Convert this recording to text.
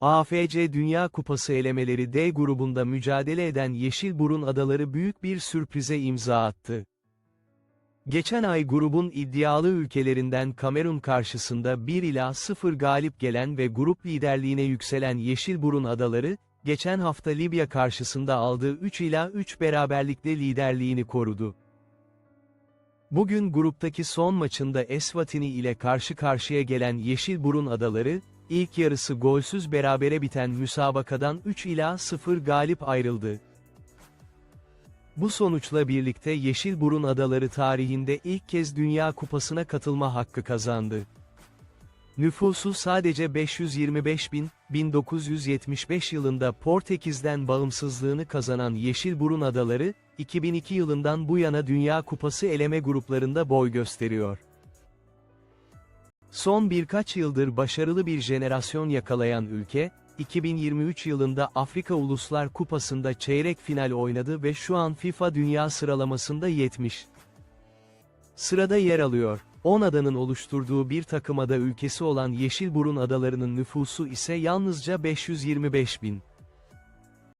AFC Dünya Kupası elemeleri D grubunda mücadele eden Yeşilburun Adaları büyük bir sürprize imza attı. Geçen ay grubun iddialı ülkelerinden Kamerun karşısında 1 ila 0 galip gelen ve grup liderliğine yükselen Yeşilburun Adaları, geçen hafta Libya karşısında aldığı 3 ila 3 beraberlikle liderliğini korudu. Bugün gruptaki son maçında Eswatini ile karşı karşıya gelen Yeşilburun Adaları, ilk yarısı golsüz berabere biten müsabakadan 3 ila 0 galip ayrıldı. Bu sonuçla birlikte Yeşilburun Adaları tarihinde ilk kez Dünya Kupası'na katılma hakkı kazandı. Nüfusu sadece 525 bin, 1975 yılında Portekiz'den bağımsızlığını kazanan Yeşilburun Adaları, 2002 yılından bu yana Dünya Kupası eleme gruplarında boy gösteriyor. Son birkaç yıldır başarılı bir jenerasyon yakalayan ülke, 2023 yılında Afrika Uluslar Kupası'nda çeyrek final oynadı ve şu an FIFA Dünya sıralamasında 70. Sırada yer alıyor. 10 adanın oluşturduğu bir takım ada ülkesi olan Yeşilburun Adaları'nın nüfusu ise yalnızca 525 bin.